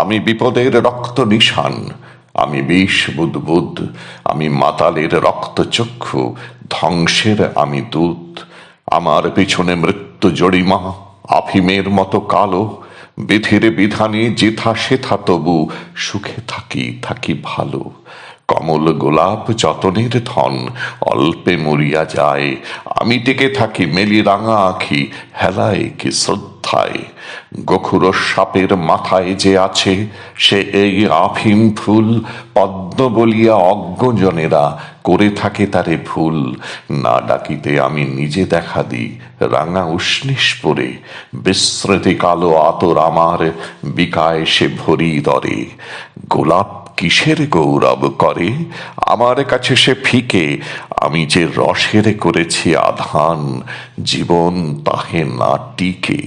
আমি বিপদের রক্ত নিশান, আমি বিষ বুদবুদ আমি মাতালের রক্ত চক্ষু, ধ্বংসের আমি দূত। আমার পিছনে মৃত্যু জড়িমা আফিমের মতো কালো, বিধির বিধানে যেথা সেথা তবু সুখে থাকি থাকি ভালো। কমল গোলাপ যতনের ধন, অল্পে মরিয়া যায়, আমি টিকে থাকি মেলি রাঙা আঁখি, হেলায় কি শ্রদ্ধায় গখুর সাপের মাথায় যে আছে, সে এই আফিম ফুল পদ্ম বলিয়া অজ্ঞজনেরা করে থাকে তারে ভুল না ডাকিতে আমি নিজে দেখা দিই, রাঙা উষ্ণিস পরে। বিস্মৃতি কালো আতর আমার বিকায় সে ভরি দরে। গোলাপ কিসের গৌরব করে? আমার কাছে সে ফিকে, আমি যে রসের করেছি আধান, জীবন তাহে না টিকে।